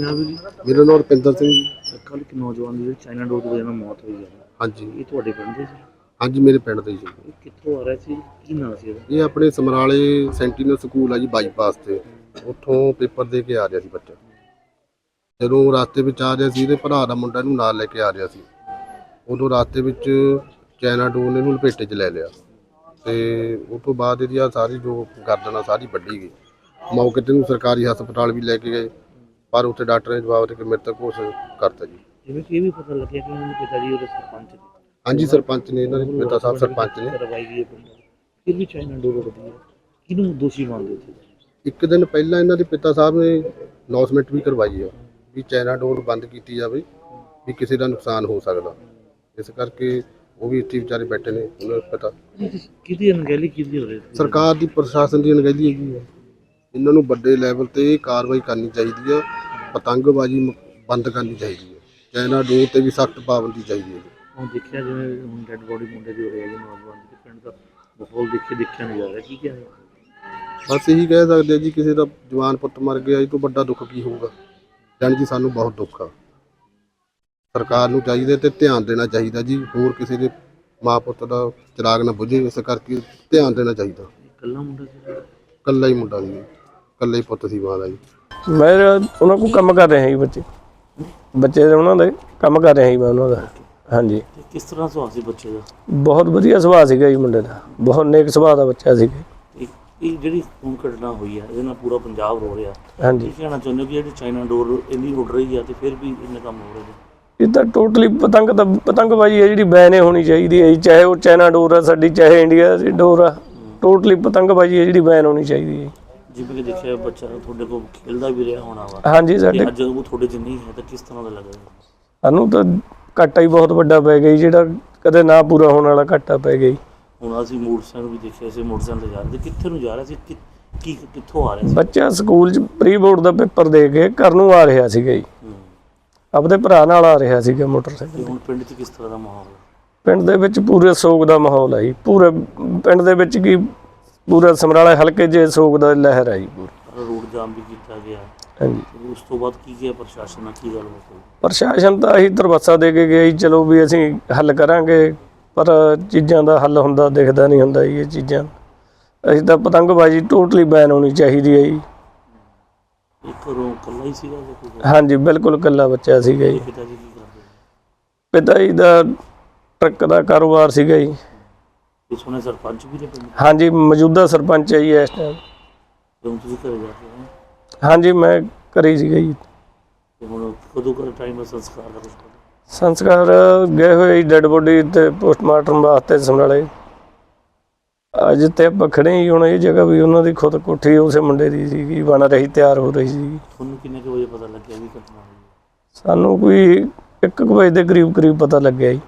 ਨਾ ਵੀ ਜੀ ਮੇਰਾ ਨਾਮ ਰੁਪਿੰਦਰ ਸਿੰਘ ਜੀ। ਕੱਲ ਇੱਕ ਨੌਜਵਾਨ ਦੀ ਚਾਈਨਾ ਡੋਰ ਦੀ ਵਜ੍ਹਾ ਨਾਲ ਮੌਤ ਹੋਈ ਹੈ। ਹਾਂਜੀ। ਇਹ ਤੁਹਾਡੇ ਪਿੰਡ ਦੇ ਸੀ? ਹਾਂਜੀ ਮੇਰੇ ਪਿੰਡ ਦੇ ਜੀ। ਇਹ ਕਿੱਥੋਂ ਆ ਰਿਹਾ ਸੀ? ਕੀ ਨਾਂ ਸੀ ਇਹਦਾ? ਇਹ ਆਪਣੇ ਸਮਰਾਲੇ ਸੈਂਟੀਨਲ ਸਕੂਲ ਆ ਜੀ ਬਾਈਪਾਸ ਤੇ। ਉੱਥੋਂ ਪੇਪਰ ਦੇ ਕੇ ਆ ਰਿਹਾ ਸੀ ਬੱਚਾ। ਜਦੋਂ ਰਾਸਤੇ ਵਿੱਚ ਆ ਰਿਹਾ ਸੀ ਇਹਦੇ ਭਰਾ ਦਾ ਮੁੰਡਾ ਨਾਲ ਲੈ ਕੇ ਆ ਰਿਹਾ ਸੀ। ਉਦੋਂ ਰਾਸਤੇ ਵਿੱਚ ਚਾਈਨਾ ਡੋਰ ਨੇ ਇਹਨੂੰ ਲਪੇਟੇ 'ਚ ਲੈ ਲਿਆ। ਤੇ ਉਸ ਤੋਂ ਬਾਅਦ ਇਹਦੀ ਆ ਸਾਰੀ ਜੋ ਗਰਦਨ ਆ ਸਾਰੀ ਵੱਢੀ ਗਈ। ਮੌਕੇ ਤੇ ਨੂੰ ਸਰਕਾਰੀ ਹਸਪਤਾਲ ਵੀ ਲੈ ਕੇ ਗਏ। ਪਰ ਉੱਥੇ ਡਾਕਟਰ ਨੇ ਜਵਾਬ ਦੇ ਕੇ ਮ੍ਰਿਤਕ ਘੋਸ਼ਿਤ ਕਰਤਾ ਜੀ। ਜਿਵੇਂ ਕਿ ਇਹ ਵੀ ਪਤਾ ਲੱਗਿਆ ਕਿ ਉਹਨਾਂ ਦੇ ਪਿਤਾ ਜੀ ਉਹਦੇ ਸਰਪੰਚ ਨੇ। ਹਾਂਜੀ ਸਰਪੰਚ ਨੇ ਇਹਨਾਂ ਦੇ ਪਿਤਾ ਸਾਹਿਬ ਸਰਪੰਚ ਨੇ। ਕਰਵਾਈ ਗਈ ਹੈ ਪਿੰਡ ਫਿਰ ਵੀ ਚਾਈਨਾ ਡੋਰ ਉੱਡਦੀ ਹੈ। ਕਿਹਨੂੰ ਦੋਸ਼ੀ ਮੰਨਦੇ ਹੋ ਤੁਸੀਂ? ਇੱਕ ਦਿਨ ਪਹਿਲਾਂ ਇਹਨਾਂ ਦੇ ਪਿਤਾ ਸਾਹਿਬ ਨੇ ਅਨਾਉਂਸਮੈਂਟ ਵੀ ਕਰਵਾਈ ਆ ਵੀ ਚਾਈਨਾ ਡੋਰ ਬੰਦ ਕੀਤੀ ਜਾਵੇ ਵੀ ਕਿਸੇ ਦਾ ਨੁਕਸਾਨ ਹੋ ਸਕਦਾ। ਇਸ ਕਰਕੇ ਉਹ ਵੀ ਇੱਥੇ ਵਿਚਾਰੇ ਬੈਠੇ ਨੇ ਉਹਨਾਂ ਨੂੰ ਪਤਾ। ਕਿਹਦੀ ਅਣਗਹਿਲੀ ਕਿਹਦੀ ਹੋ ਰਹੀ ਸਰਕਾਰ ਦੀ ਪ੍ਰਸ਼ਾਸਨ ਦੀ ਅਣਗਹਿਲੀ ਹੈਗੀ ਹੈ ਇਹਨਾਂ ਨੂੰ ਵੱਡੇ ਲੈਵਲ ਤੇ ਕਾਰਵਾਈ ਕਰਨੀ ਚਾਹੀਦੀ ਹੈ ਪਤੰਗਬਾਜ਼ੀ ਮ- ਬੰਦ ਕਰਨੀ ਚਾਹੀਦੀ ਹੈ ਚਾਈਨਾ ਡੋਰ ਤੇ ਵੀ ਸਖਤ ਪਾਬੰਦੀ ਚਾਹੀਦੀ ਹੈ ਹੁਣ ਦੇਖਿਆ ਜਿਵੇਂ ਹੁਣ ਡੈਡ ਬੋਡੀ ਮੁੰਡੇ ਦੀ ਹੋ ਰਹੀ ਹੈ ਜੀ ਨੌਜਵਾਨ ਦੀ ਪਿੰਡ ਦਾ ਮਾਹੌਲ ਦੇਖੇ ਦੇਖਿਆ ਨਹੀਂ ਜਾ ਰਿਹਾ ਕੀ ਕਹਿੰਦੇ ਬਸ ਇਹੀ ਕਹਿ ਸਕਦੇ ਜੀ ਕਿਸੇ ਦਾ ਜਵਾਨ ਪੁੱਤ ਮਰ ਗਿਆ ਇਹ ਤੋਂ ਵੱਡਾ ਦੁੱਖ ਕੀ ਹੋਊਗਾ? ਜਾਣੀ ਜੀ ਸਾਨੂੰ ਬਹੁਤ ਦੁੱਖ ਆ। ਸਰਕਾਰ ਨੂੰ ਚਾਹੀਦਾ ਤੇ ਧਿਆਨ ਦੇਣਾ ਚਾਹੀਦਾ ਜੀ ਹੋਰ ਕਿਸੇ ਦੇ ਮਾਂ ਪੁੱਤ ਦਾ ਚਿਰਾਗ ਨਾ ਬੁਝੇ ਇਸ ਕਰਕੇ ਧਿਆਨ ਦੇਣਾ ਚਾਹੀਦਾ। ਇਕੱਲਾ ਮੁੰਡਾ ਸੀ? ਕੱਲਾ ਹੀ ਮੁੰਡਾ ਸੀ। ਕੱਲਾ ਹੀ ਪੁੱਤ ਸੀ ਮਾਂ ਦਾ ਜੀ। ਮੈਂ ਉਹਨਾਂ ਕੋਲ ਕੰਮ ਕਰ ਰਿਹਾ ਜੀ ਬੱਚੇ। ਬੱਚੇ ਦੇ ਉਹਨਾਂ ਦੇ ਕੰਮ ਕਰ ਰਿਹਾ ਜੀ ਮੈਂ ਉਹਨਾਂ ਦਾ। ਹਾਂਜੀ। ਤੇ ਕਿਸ ਤਰ੍ਹਾਂ ਸੁਭਾਅ ਸੀ ਬੱਚੇ ਦਾ? ਬਹੁਤ ਵਧੀਆ ਸੁਭਾਅ ਸੀਗਾ ਜੀ ਮੁੰਡੇ ਦਾ। ਬਹੁਤ ਨੇਕ ਸੁਭਾਅ ਦਾ ਬੱਚਾ ਸੀਗਾ। ਇਹ ਇਹ ਜਿਹੜੀ ਹੁਣ ਘਟਨਾ ਹੋਈ ਹੈ ਇਹਦੇ ਨਾਲ ਪੂਰਾ ਪੰਜਾਬ ਰੋ ਰਿਹਾ। ਹਾਂਜੀ। ਕੀ ਕਹਿਣਾ ਚਾਹੁੰਦੇ ਹੋ ਕਿ ਜਿਹੜੀ ਚਾਈਨਾ ਡੋਰ ਇੰਨੀ ਉੱਡ ਰਹੀ ਹੈ ਤੇ ਫਿਰ ਵੀ ਇੰਨੇ ਕੰਮ ਹੋ ਰਹੇ ਇਹ ਤਾਂ ਟੋਟਲੀ ਪਤੰਗ ਤਾਂ ਪਤੰਗਬਾਜ਼ੀ ਹੈ ਜਿਹੜੀ ਬੈਨੇ ਹੋਣੀ ਚਾਹੀਦੀ ਹੈ ਜੀ। ਚਾਹੇ ਉਹ ਚਾਈਨਾ ਡੋਰ ਆ ਸਾਡੀ ਚਾਹੇ ਇੰਡੀਆ ਦੀ ਡੋਰ ਆ। ਟੋਟਲੀ ਪਤੰਗਬਾਜ਼ੀ ਹੈ ਜਿਹੜੀ ਬੈਨ ਹੋਣੀ ਚਾਹੀਦੀ ਹੈ ਜਿਵੇਂ ਕਿ ਦੇਖਿਆ ਬੱਚਾ ਤੁਹਾਡੇ ਕੋਲ ਖੇਲਦਾ ਵੀ ਰਿਹਾ ਹੋਣਾ ਵਾ। ਹਾਂਜੀ ਸਾਡੇ ਅੱਜ ਉਹ ਤੁਹਾਡੇ 'ਚ ਨਹੀਂ ਹੈ ਤਾਂ ਕਿਸ ਤਰ੍ਹਾਂ ਦਾ ਲੱਗ ਰਿਹਾ? ਸਾਨੂੰ ਤਾਂ ਘਾਟਾ ਹੀ ਬਹੁਤ ਵੱਡਾ ਪੈ ਗਿਆ ਜੀ, ਜਿਹੜਾ ਕਦੇ ਨਾ ਪੂਰਾ ਹੋਣ ਵਾਲਾ ਘਾਟਾ ਪੈ ਗਿਆ ਜੀ। ਹੁਣ ਅਸੀਂ ਮੋਟਰਸਾਈਕਲ ਵੀ ਦੇਖਿਆ ਸੀ ਮੋਟਰਸਾਈਕਲ ਤੇ ਜਾ ਰਹੇ ਸੀ। ਕਿੱਥੇ ਨੂੰ ਜਾ ਰਿਹਾ ਸੀ? ਕਿ- ਕੀ ਕਿੱਥੋਂ ਆ ਰਿਹਾ ਸੀ? ਬੱਚਾ ਸਕੂਲ 'ਚ ਪ੍ਰੀ ਬੋਰਡ ਦਾ ਪੇਪਰ ਦੇ ਕੇ ਘਰ ਨੂੰ ਆ ਰਿਹਾ ਸੀਗਾ ਜੀ। ਹੂੰ। ਆਪਦੇ ਭਰਾ ਨਾਲ ਆ ਰਿਹਾ ਸੀਗਾ ਮੋਟਰਸਾਈਕਲ ਤੇ। ਹੁਣ ਪਿੰਡ 'ਚ ਕਿਸ ਤਰ੍ਹਾਂ ਦਾ ਮਾਹੌਲ ਹੈ ਪਿੰਡ ਦੇ ਵਿੱਚ ਪੂਰੇ ਸੋਗ ਦਾ ਮਾਹੌਲ ਹੈ ਜੀ। ਪੂਰੇ ਪਿੰਡ ਦੇ ਵਿੱਚ ਕੀ ਪੂਰਾ ਸਮਰਾਲਾ ਹਲਕੇ 'ਚ ਸੋਗ ਦਾ ਲਹਿਰ ਪੂਰੀ। ਪਰ ਰੋਡ ਜਾਮ ਵੀ ਕੀਤਾ ਗਿਆ। ਹਾਂਜੀ। ਉਸ ਤੋਂ ਬਾਅਦ ਕੀ ਗਿਆ ਪ੍ਰਸ਼ਾਸਨ ਨਾਲ ਕੀ ਗੱਲ ਹੋਈ? ਪ੍ਰਸ਼ਾਸਨ ਤਾਂ ਇਹੀ ਦਰਵਾਸਾ ਦੇ ਕੇ ਜੀ ਚਲੋ ਵੀ ਅਸੀਂ ਹੱਲ ਕਰਾਂਗੇ ਪਰ ਚੀਜ਼ਾਂ ਦਾ ਹੱਲ ਹੁੰਦਾ ਦਿਖਦਾ ਨਹੀਂ ਹੁੰਦਾ ਜੀ ਇਹ ਚੀਜ਼ਾਂ। ਅਸੀਂ ਤਾਂ ਪਤੰਗਬਾਜ਼ੀ ਟੋਟਲੀ ਬੈਨ ਹੋਣੀ ਚਾਹੀਦੀ ਹੈ ਜੀ। ਇਹ ਘਰੋਂ ਇਕੱਲਾ ਹੀ ਸੀਗਾ ਜਾਂ ਕੋਈ ਹੋਰ? ਹਾਂਜੀ ਬਿਲਕੁਲ ਇਕੱਲਾ ਬੱਚਾ ਸੀਗਾ ਜੀ। ਪਿਤਾ ਜੀ ਕੀ ਕਰਦੇ? ਪਿਤਾ ਜੀ ਦਾ ਟਰੱਕ ਦਾ ਕਾਰੋਬਾਰ ਸੀਗਾ ਜੀ। ਇਹ ਸੁਣਿਆ ਸਰਪੰਚ ਵੀ ਨੇ ਪਿੰਡ ਦੇ। ਹਾਂਜੀ ਮੌਜੂਦਾ ਸਰਪੰਚ ਹੈ ਜੀ ਇਸ ਟਾਈਮ ਤੇ ਤੁਸੀਂ ਘਰੇ ਜਾ ਕੇ ਆਏ ਹੋ। ਹਾਂਜੀ ਮੈਂ ਕਰੀ ਸੀਗਾ ਜੀ ਤੇ ਹੁਣ ਕਦੋਂ ਕਰ ਟਾਈਮ ਹੈ ਸੰਸਕਾਰ ਦਾ ਕੁਛ ਪਤਾ? ਸੰਸਕਾਰ ਗਏ ਹੋਏ ਡੈਡ ਬੋਡੀ ਤੇ ਪੋਸਟਮਾਰਟਮ ਵਾਸਤੇ ਸਮਰਾਲੇ ਅੱਜ ਤੇ ਆਪਾਂ ਖੜੇ ਹੀ ਹੁਣ ਇਹ ਜਗ੍ਹਾ ਵੀ ਉਹਨਾਂ ਦੀ ਖੁਦ ਕੋਠੀ ਉਸੇ ਮੁੰਡੇ ਦੀ ਸੀਗੀ ਬਣ ਰਹੀ ਤਿਆਰ ਹੋ ਰਹੀ ਸੀ ਤੁਹਾਨੂੰ ਕਿੰਨੇ ਕੁ ਵਜੇ ਪਤਾ ਲੱਗਿਆ ਵੀ ਘਟਨਾ ਹੋਈ ਹੈ? ਸਾਨੂੰ ਕੋਈ 1 ਵਜੇ ਦੇ ਕਰੀਬ ਕਰੀਬ ਪਤਾ ਲੱਗਿਆ ਜੀ